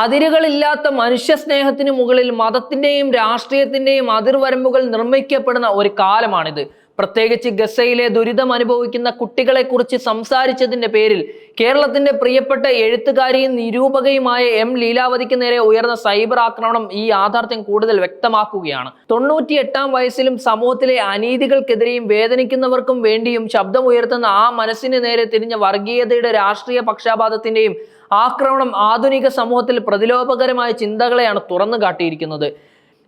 അതിരുകളില്ലാത്ത മനുഷ്യ സ്നേഹത്തിന് മുകളിൽ മതത്തിന്റെയും രാഷ്ട്രീയത്തിന്റെയും അതിർവരമ്പുകൾ നിർമ്മിക്കപ്പെടുന്ന ഒരു കാലമാണിത്. പ്രത്യേകിച്ച് ഗസയിലെ ദുരിതം അനുഭവിക്കുന്ന കുട്ടികളെ കുറിച്ച് സംസാരിച്ചതിന്റെ പേരിൽ കേരളത്തിന്റെ പ്രിയപ്പെട്ട എഴുത്തുകാരിയും നിരൂപകയുമായ എം ലീലാവതിക്ക് നേരെ ഉയർന്ന സൈബർ ആക്രമണം ഈ യാഥാർത്ഥ്യം കൂടുതൽ വ്യക്തമാക്കുകയാണ്. തൊണ്ണൂറ്റി എട്ടാം വയസ്സിലും സമൂഹത്തിലെ അനീതികൾക്കെതിരെയും വേദനിക്കുന്നവർക്കും വേണ്ടിയും ശബ്ദമുയർത്തുന്ന ആ മനസ്സിന് നേരെ തിരിഞ്ഞ വർഗീയതയുടെ രാഷ്ട്രീയ പക്ഷാപാതത്തിന്റെയും ആക്രമണം ആധുനിക സമൂഹത്തിൽ പ്രതിലോഭകരമായ ചിന്തകളെയാണ് തുറന്നു കാട്ടിയിരിക്കുന്നത്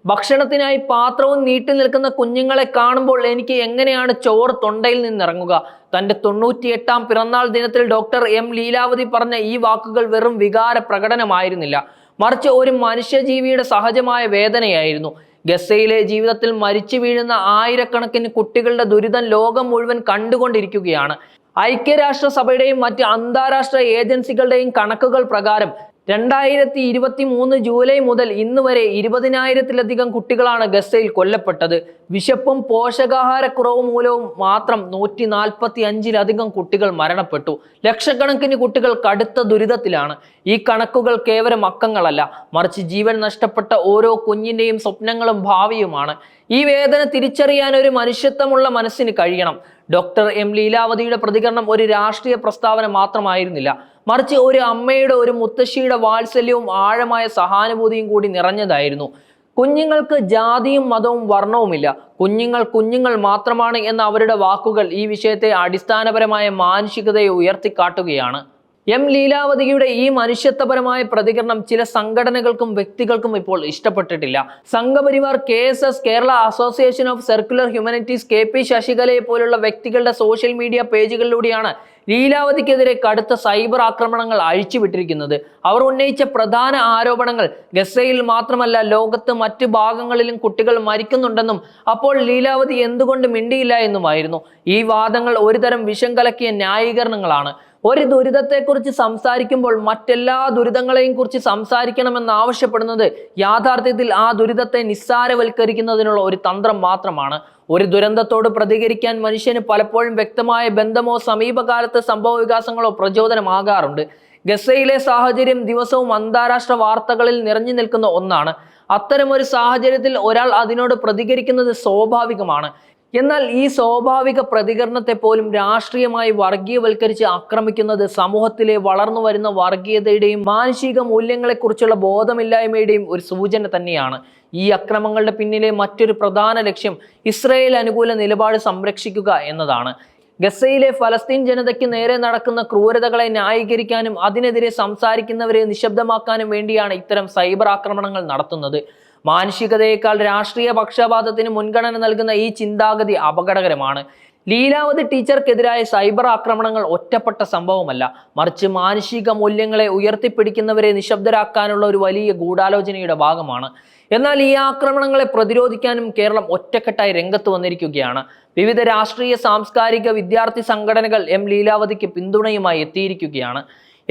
ഭക്ഷണത്തിനായി പാത്രവും നീട്ടി നിൽക്കുന്ന കുഞ്ഞുങ്ങളെ കാണുമ്പോൾ എനിക്ക് എങ്ങനെയാണ് ചോറ് തൊണ്ടയിൽ നിന്നിറങ്ങുക? തന്റെ തൊണ്ണൂറ്റിയെട്ടാം പിറന്നാൾ ദിനത്തിൽ ഡോക്ടർ എം ലീലാവതി പറഞ്ഞ ഈ വാക്കുകൾ വെറും വികാര പ്രകടനമായിരുന്നില്ല. മറിച്ച് ഒരു മനുഷ്യജീവിയുടെ സഹജമായ വേദനയായിരുന്നു. ഗസയിലെ ജീവിതത്തിൽ മരിച്ചു വീഴുന്ന ആയിരക്കണക്കിന് കുട്ടികളുടെ ദുരിതം ലോകം മുഴുവൻ കണ്ടുകൊണ്ടിരിക്കുകയാണ്. ഐക്യരാഷ്ട്രസഭയുടെയും മറ്റ് അന്താരാഷ്ട്ര ഏജൻസികളുടെയും കണക്കുകൾ പ്രകാരം രണ്ടായിരത്തി ഇരുപത്തി മൂന്ന് ജൂലൈ മുതൽ ഇന്ന് വരെ ഇരുപതിനായിരത്തിലധികം കുട്ടികളാണ് ഗസയിൽ കൊല്ലപ്പെട്ടത്. വിശപ്പും പോഷകാഹാരക്കുറവ് മൂലവും മാത്രം നൂറ്റി നാൽപ്പത്തി അഞ്ചിലധികം കുട്ടികൾ മരണപ്പെട്ടു. ലക്ഷക്കണക്കിന് കുട്ടികൾ കടുത്ത ദുരിതത്തിലാണ്. ഈ കണക്കുകൾ കേവലം അക്കങ്ങളല്ല. മറിച്ച് ജീവൻ നഷ്ടപ്പെട്ട ഓരോ കുഞ്ഞിന്റെയും സ്വപ്നങ്ങളും ഭാവിയുമാണ്. ഈ വേദന തിരിച്ചറിയാൻ ഒരു മനുഷ്യത്വമുള്ള മനസ്സിന് കഴിയണം. ഡോക്ടർ എം ലീലാവതിയുടെ പ്രതികരണം ഒരു രാഷ്ട്രീയ പ്രസ്താവന മാത്രമായിരുന്നില്ല. മറിച്ച് ഒരു അമ്മയുടെ ഒരു മുത്തശ്ശിയുടെ വാത്സല്യവും ആഴമായ സഹാനുഭൂതിയും കൂടി നിറഞ്ഞതായിരുന്നു. കുഞ്ഞുങ്ങൾക്ക് ജാതിയും മതവും വർണവുമില്ല. കുഞ്ഞുങ്ങൾ കുഞ്ഞുങ്ങൾ മാത്രമാണ് എന്ന അവരുടെ വാക്കുകൾ ഈ വിഷയത്തെ അടിസ്ഥാനപരമായ മാനുഷികതയെ ഉയർത്തിക്കാട്ടുകയാണ്. എം ലീലാവതിയുടെ ഈ മനുഷ്യത്വപരമായ പ്രതികരണം ചില സംഘടനകൾക്കും വ്യക്തികൾക്കും ഇപ്പോൾ ഇഷ്ടപ്പെട്ടിട്ടില്ല. Sangh Parivar K S S Kerala association of circular humanities K P ശശികലയെ പോലുള്ള വ്യക്തികളുടെ സോഷ്യൽ മീഡിയ പേജുകളിലൂടെയാണ് ലീലാവതിക്കെതിരെ കടുത്ത സൈബർ ആക്രമണങ്ങൾ അഴിച്ചുവിട്ടിരിക്കുന്നത്. അവർ ഉന്നയിച്ച പ്രധാന ആരോപണങ്ങൾ. ഗസയിൽ മാത്രമല്ല ലോകത്ത് മറ്റ് ഭാഗങ്ങളിലും കുട്ടികൾ മരിക്കുന്നുണ്ടെന്നും അപ്പോൾ ലീലാവതി എന്തുകൊണ്ട് മിണ്ടിയില്ല എന്നുമായിരുന്നു. ഈ വാദങ്ങൾ ഒരുതരം വിഷം കലക്കിയ ന്യായീകരണങ്ങളാണ്. ഒരു ദുരിതത്തെക്കുറിച്ച് സംസാരിക്കുമ്പോൾ മറ്റെല്ലാ ദുരിതങ്ങളെയും കുറിച്ച് സംസാരിക്കണമെന്ന് ആവശ്യപ്പെടുന്നത് യാഥാർത്ഥ്യത്തിൽ ആ ദുരിതത്തെ നിസ്സാരവൽക്കരിക്കുന്നതിനുള്ള ഒരു തന്ത്രം മാത്രമാണ്. ഒരു ദുരന്തത്തോട് പ്രതികരിക്കാൻ മനുഷ്യന് പലപ്പോഴും വ്യക്തമായ ബന്ധമോ സമീപകാലത്തെ സംഭവ വികാസങ്ങളോ പ്രചോദനമാകാറുണ്ട്. ഗസയിലെ സാഹചര്യം ദിവസവും അന്താരാഷ്ട്ര വാർത്തകളിൽ നിറഞ്ഞു നിൽക്കുന്ന ഒന്നാണ്. അത്തരമൊരു സാഹചര്യത്തിൽ ഒരാൾ അതിനോട് പ്രതികരിക്കുന്നത് സ്വാഭാവികമാണ്. എന്നാൽ ഈ സ്വാഭാവിക പ്രതികരണത്തെ പോലും രാഷ്ട്രീയമായി വർഗീയവൽക്കരിച്ച് ആക്രമിക്കുന്നത് സമൂഹത്തിലെ വളർന്നു വരുന്ന വർഗീയതയുടെയും മാനുഷിക മൂല്യങ്ങളെക്കുറിച്ചുള്ള ബോധമില്ലായ്മയുടെയും ഒരു സൂചന തന്നെയാണ്. ഈ അക്രമങ്ങളുടെ പിന്നിലെ മറ്റൊരു പ്രധാന ലക്ഷ്യം ഇസ്രയേൽ അനുകൂല നിലപാട് സംരക്ഷിക്കുക എന്നതാണ്. ഗസയിലെ ഫലസ്തീൻ ജനതയ്ക്ക് നേരെ നടക്കുന്ന ക്രൂരതകളെ ന്യായീകരിക്കാനും അതിനെതിരെ സംസാരിക്കുന്നവരെ നിശബ്ദമാക്കാനും വേണ്ടിയാണ് ഇത്തരം സൈബർ ആക്രമണങ്ങൾ നടത്തുന്നത്. മാനുഷികതയേക്കാൾ രാഷ്ട്രീയ പക്ഷപാതത്തിന് മുൻഗണന നൽകുന്ന ഈ ചിന്താഗതി അപകടകരമാണ്. ലീലാവതി ടീച്ചർക്കെതിരായ സൈബർ ആക്രമണങ്ങൾ ഒറ്റപ്പെട്ട സംഭവമല്ല. മറിച്ച് മാനുഷിക മൂല്യങ്ങളെ ഉയർത്തിപ്പിടിക്കുന്നവരെ നിശബ്ദരാക്കാനുള്ള ഒരു വലിയ ഗൂഢാലോചനയുടെ ഭാഗമാണ്. എന്നാൽ ഈ ആക്രമണങ്ങളെ പ്രതിരോധിക്കാനും കേരളം ഒറ്റക്കെട്ടായി രംഗത്ത് വന്നിരിക്കുകയാണ്. വിവിധ രാഷ്ട്രീയ സാംസ്കാരിക വിദ്യാർത്ഥി സംഘടനകൾ എം ലീലാവതിക്ക് പിന്തുണയുമായി എത്തിയിരിക്കുകയാണ്.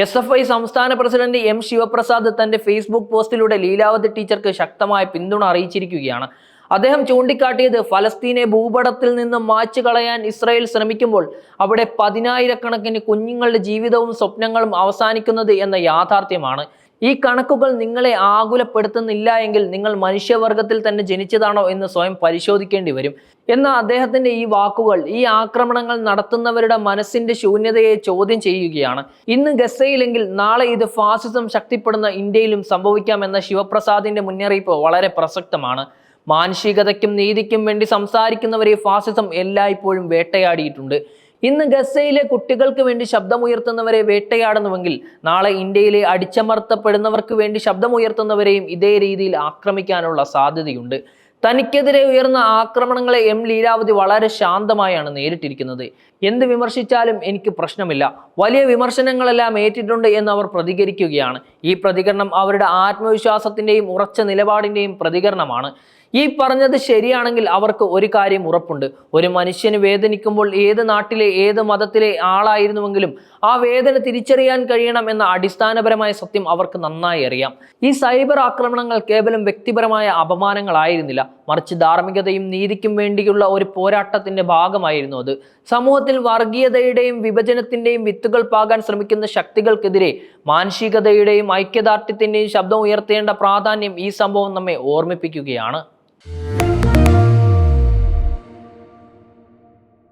എസ് എഫ് ഐ സംസ്ഥാന പ്രസിഡന്റ് എം ശിവപ്രസാദ് തന്റെ ഫേസ്ബുക്ക് പോസ്റ്റിലൂടെ ലീലാവതി ടീച്ചർക്ക് ശക്തമായ പിന്തുണ അറിയിച്ചിരിക്കുകയാണ്. അദ്ദേഹം ചൂണ്ടിക്കാട്ടിയത് ഫലസ്തീനെ ഭൂപടത്തിൽ നിന്ന് മാച്ചു കളയാൻ ഇസ്രായേൽ ശ്രമിക്കുമ്പോൾ അവിടെ പതിനായിരക്കണക്കിന് കുഞ്ഞുങ്ങളുടെ ജീവിതവും സ്വപ്നങ്ങളും അവസാനിക്കുന്നത് എന്ന യാഥാർത്ഥ്യമാണ്. ഈ കണക്കുകൾ നിങ്ങളെ ആകുലപ്പെടുത്തുന്നില്ല എങ്കിൽ നിങ്ങൾ മനുഷ്യവർഗത്തിൽ തന്നെ ജനിച്ചതാണോ എന്ന് സ്വയം പരിശോധിക്കേണ്ടി വരും. എന്നാൽ അദ്ദേഹത്തിന്റെ ഈ വാക്കുകൾ ഈ ആക്രമണങ്ങൾ നടത്തുന്നവരുടെ മനസ്സിന്റെ ശൂന്യതയെ ചോദ്യം ചെയ്യുകയാണ്. ഇന്ന് ഗസയിലെങ്കിൽ നാളെ ഇത് ഫാസിസം ശക്തിപ്പെടുന്ന ഇന്ത്യയിലും സംഭവിക്കാമെന്ന ശിവപ്രസാദിന്റെ മുന്നറിയിപ്പ് വളരെ പ്രസക്തമാണ്. മാനുഷികതയ്ക്കും നീതിക്കും വേണ്ടി സംസാരിക്കുന്നവരെ ഫാസിസം എല്ലായ്പ്പോഴും വേട്ടയാടിയിട്ടുണ്ട്. ഇന്ന് ഗസയിലെ കുട്ടികൾക്ക് വേണ്ടി ശബ്ദമുയർത്തുന്നവരെ വേട്ടയാടുന്നുവെങ്കിൽ നാളെ ഇന്ത്യയിലെ അടിച്ചമർത്തപ്പെടുന്നവർക്ക് വേണ്ടി ശബ്ദമുയർത്തുന്നവരെയും ഇതേ രീതിയിൽ ആക്രമിക്കാനുള്ള സാധ്യതയുണ്ട്. തനിക്കെതിരെ ഉയർന്ന ആക്രമണങ്ങളെ എം ലീലാവതി വളരെ ശാന്തമായാണ് നേരിട്ടിരിക്കുന്നത്. എന്ത് വിമർശിച്ചാലും എനിക്ക് പ്രശ്നമില്ല. വലിയ വിമർശനങ്ങളെല്ലാം ഏറ്റിട്ടുണ്ട് എന്ന് അവർ പ്രതികരിക്കുകയാണ്. ഈ പ്രതികരണം അവരുടെ ആത്മവിശ്വാസത്തിന്റെയും ഉറച്ച നിലപാടിന്റെയും പ്രതികരണമാണ്. ഈ പറഞ്ഞത് ശരിയാണെങ്കിൽ അവർക്ക് ഒരു കാര്യം ഉറപ്പുണ്ട്. ഒരു മനുഷ്യന് വേദനിക്കുമ്പോൾ ഏത് നാട്ടിലെ ഏത് മതത്തിലെ ആളായിരുന്നുവെങ്കിലും ആ വേദന തിരിച്ചറിയാൻ കഴിയണം എന്ന അടിസ്ഥാനപരമായ സത്യം അവർക്ക് നന്നായി അറിയാം. ഈ സൈബർ ആക്രമണങ്ങൾ കേവലം വ്യക്തിപരമായ അപമാനങ്ങളായിരുന്നില്ല. മറിച്ച് ധാർമ്മികതയും നീതിക്കും വേണ്ടിയുള്ള ഒരു പോരാട്ടത്തിന്റെ ഭാഗമായിരുന്നു അത്. സമൂഹത്തിൽ വർഗീയതയുടെയും വിഭജനത്തിന്റെയും വിത്തുകൾ പാകാൻ ശ്രമിക്കുന്ന ശക്തികൾക്കെതിരെ മാനുഷികതയുടെയും ഐക്യദാർഢ്യത്തിന്റെയും ശബ്ദം ഉയർത്തേണ്ട പ്രാധാന്യം ഈ സംഭവം നമ്മെ ഓർമ്മിപ്പിക്കുകയാണ്.